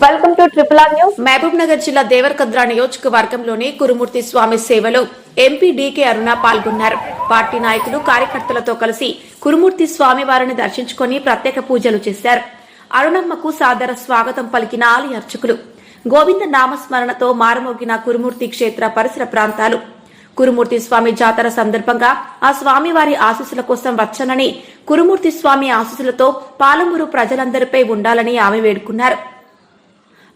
Welcome to triple R news. Mahbub Nagar జిల్లా దేవరకద్రా నియోజకవర్గంలోని కురుమూర్తి స్వామి సేవలో ఎంపీ డీకే అరుణ పాల్గొన్నారు. పార్టీ నాయకులు కార్యకర్తలతో కలిసి కురుమూర్తి స్వామి వారిని దర్శించుకుని ప్రత్యేక పూజలు చేశారు. అరుణమ్మకు సాదర స్వాగతం పలికిన ఆలయ అర్చకులు. గోవింద నామస్మరణతో మారుమోగిన కురుమూర్తి క్షేత్ర పరిసర ప్రాంతాలు. కురుమూర్తి స్వామి జాతర సందర్భంగా ఆ స్వామివారి ఆశీస్సుల కోసం వచ్చానని కురుమూర్తి స్వామి ఆశీస్సులతో పాలమూరు ప్రజలందరిపై ఉండాలని ఆమె వేడుకున్నారు.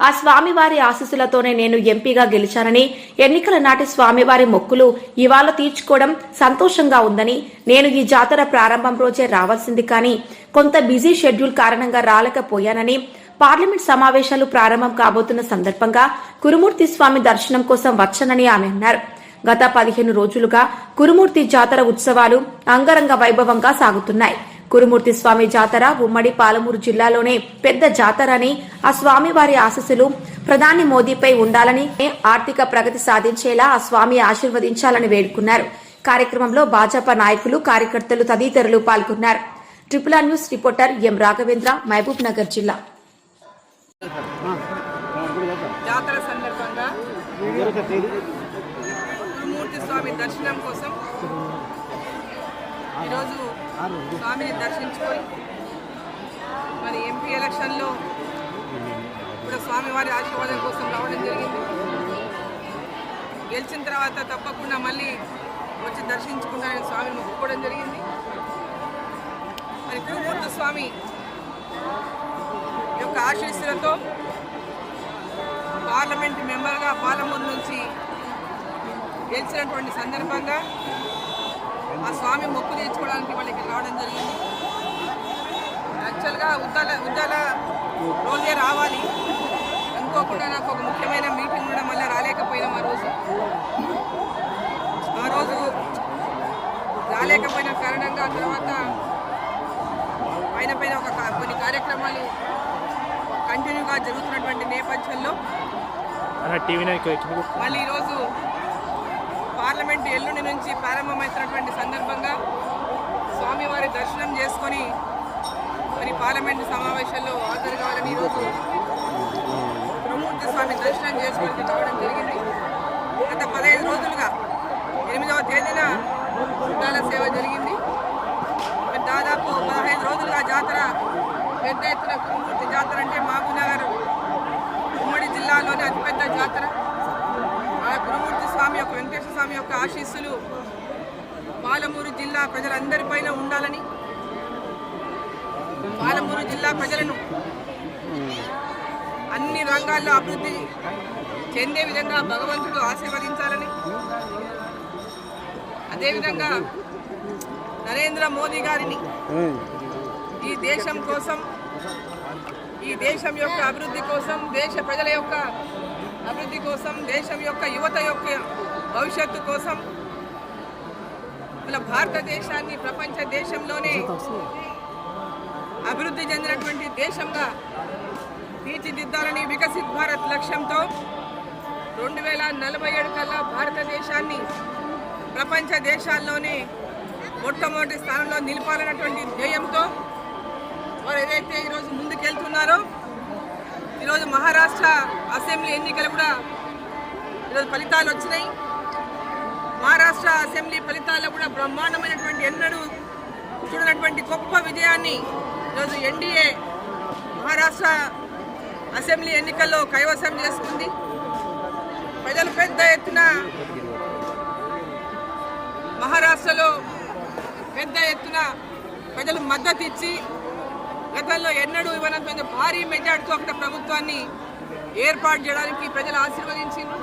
ఆ స్వామివారి ఆశీస్సులతోనే నేను ఎంపీగా గెలిచానని ఎన్నికల నాటి స్వామివారి మొక్కులు ఇవాళ తీర్చుకోవడం సంతోషంగా ఉందని నేను ఈ జాతర ప్రారంభం రోజే రావాల్సింది కానీ కొంత బిజీ షెడ్యూల్ కారణంగా రాలేకపోయానని పార్లమెంట్ సమావేశాలు ప్రారంభం కాబోతున్న సందర్భంగా కురుమూర్తి స్వామి దర్శనం కోసం వచ్చనని ఆమె అన్నారు. గత పదిహేను రోజులుగా కురుమూర్తి జాతర ఉత్సవాలు అంగరంగ వైభవంగా సాగుతున్నాయి. కురుమూర్తి స్వామి జాతర ఉమ్మడి పాలమూరు జిల్లాలోనే పెద్ద జాతర అని ఆ స్వామివారి ఆశస్సులు ప్రధాని మోదీపై ఉండాలని ఆర్థిక ప్రగతి సాధించేలా ఆ స్వామి ఆశీర్వదించాలని వేడుకున్నారు. కార్యక్రమంలో భాజపా నాయకులు కార్యకర్తలు తదితరులు పాల్గొన్నారు. Triple R news reporter M Raghavendra Mahabubnagar జిల్లా. జాతర సందర్భంగా స్వామి దర్శనం కోసం స్వామిని దర్శించుకొని మరి ఎంపీ ఎలక్షన్లో కూడా స్వామివారి ఆశీర్వాదం కోసం రావడం జరిగింది. గెలిచిన తర్వాత తప్పకుండా మళ్ళీ వచ్చి దర్శించుకున్నారని స్వామిని మొక్కుకోవడం జరిగింది. మరి గురుమూర్తి స్వామి యొక్క ఆశీస్సులతో పార్లమెంట్ మెంబర్గా పాలమూరు నుంచి గెలిచినటువంటి సందర్భంగా ఆ స్వామి మొక్కు తీర్చుకోవడానికి వాళ్ళకి రావడం జరిగింది. యాక్చువల్గా ఉద్దాల ఉద్దాల రోజే రావాలి. అనుకోకుండా నాకు ఒక ముఖ్యమైన మీటింగ్ ఉండడం వల్ల రాలేకపోయినాం ఆ రోజు. ఆ రోజు రాలేకపోయిన కారణంగా తర్వాత పైన పైన ఒక కొన్ని కార్యక్రమాలు కంటిన్యూగా జరుగుతున్నటువంటి నేపథ్యంలో మళ్ళీ ఈరోజు పార్లమెంట్ ఎల్లుండి నుంచి ప్రారంభమవుతున్నటువంటి దర్శనం చేసుకొని మరి పార్లమెంట్ సమావేశాల్లో హాజరు కావాలని ఈరోజు బ్రహ్మూర్తి స్వామి దర్శనం చేసుకొని రావడం జరిగింది. గత పదహైదు రోజులుగా ఎనిమిదవ తేదీన చుట్టాల సేవ జరిగింది. దాదాపు పదహైదు రోజులుగా జాతర పెద్ద ఎత్తున కురుమూర్తి జాతర అంటే మహబూబ్నగర్ ఉమ్మడి జిల్లాలోని అతిపెద్ద జాతర. ఆ గురుమూర్తి స్వామి యొక్క వెంకటేశ్వర స్వామి యొక్క ఆశీస్సులు పాలమూరు జిల్లా ప్రజలందరిపైన ఉండాలని పాలమూరు జిల్లా ప్రజలను అన్ని రంగాల్లో అభివృద్ధి చెందే విధంగా భగవంతుడు ఆశీర్వదించాలని అదేవిధంగా నరేంద్ర మోదీ గారిని ఈ దేశం కోసం ఈ దేశం యొక్క అభివృద్ధి కోసం దేశ ప్రజల యొక్క అభివృద్ధి కోసం దేశం యొక్క యువత యొక్క భవిష్యత్తు కోసం మన భారతదేశాన్ని ప్రపంచ దేశంలోనే అభివృద్ధి చెందినటువంటి దేశంగా తీర్చిదిద్దాలని వికసిత్ భారత్ లక్ష్యంతో రెండు వేల నలభై ఏడు కల్లా భారతదేశాన్ని ప్రపంచ దేశాల్లోనే మొట్టమొదటి స్థానంలో నిలపాలన్నటువంటి ధ్యేయంతో వారు ఏదైతే ఈరోజు ముందుకెళ్తున్నారో ఈరోజు మహారాష్ట్ర అసెంబ్లీ ఎన్నికలు కూడా ఈరోజు ఫలితాలు వచ్చినాయి. మహారాష్ట్ర అసెంబ్లీ ఫలితాల్లో కూడా బ్రహ్మాండమైనటువంటి ఎన్నడూ చూడనటువంటి గొప్ప విజయాన్ని ఈరోజు ఎన్డీఏ మహారాష్ట్ర అసెంబ్లీ ఎన్నికల్లో కైవసం చేసుకుంది. ప్రజలు పెద్ద ఎత్తున మహారాష్ట్రలో పెద్ద ఎత్తున ప్రజలు మద్దతు ఇచ్చి గతంలో ఎన్నడూ ఇవ్వనంత భారీ మెజార్టీతో అక్కడ ప్రభుత్వాన్ని ఏర్పాటు చేయడానికి ప్రజలు ఆశీర్వదించింది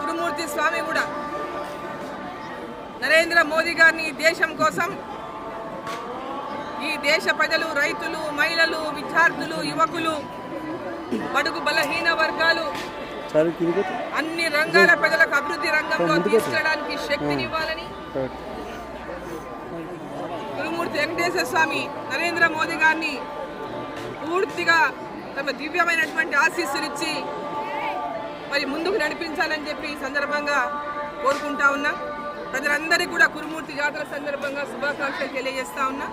గురుమూర్తి స్వామి కూడా నరేంద్ర మోదీ గారిని దేశం కోసం ఈ దేశ ప్రజలు రైతులు మహిళలు విద్యార్థులు యువకులు బడుగు బలహీన వర్గాలు అన్ని రంగాల ప్రజలకు అభివృద్ధి రంగంలో తీసుకెళ్ళడానికి శక్తినివ్వాలని గురుమూర్తి వెంకటేశ్వర స్వామి నరేంద్ర మోదీ గారిని పూర్తిగా తమ దివ్యమైనటువంటి ఆశీస్సులు ఇచ్చి మరి ముందుకు నడిపించాలని చెప్పి ఈ సందర్భంగా కోరుకుంటా ఉన్నా. ప్రజలందరికీ కూడా కురుమూర్తి జాతర సందర్భంగా శుభాకాంక్షలు తెలియజేస్తా ఉన్నా.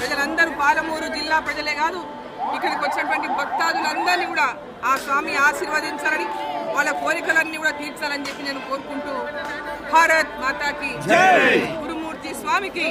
ప్రజలందరూ పాలమూరు జిల్లా ప్రజలే కాదు ఇక్కడికి వచ్చినటువంటి భక్తాదులందరినీ కూడా ఆ స్వామి ఆశీర్వదించాలని వాళ్ళ కోరికలన్నీ కూడా తీర్చాలని చెప్పి నేను కోరుకుంటూ భారత్ మాతాకి గురుమూర్తి స్వామికి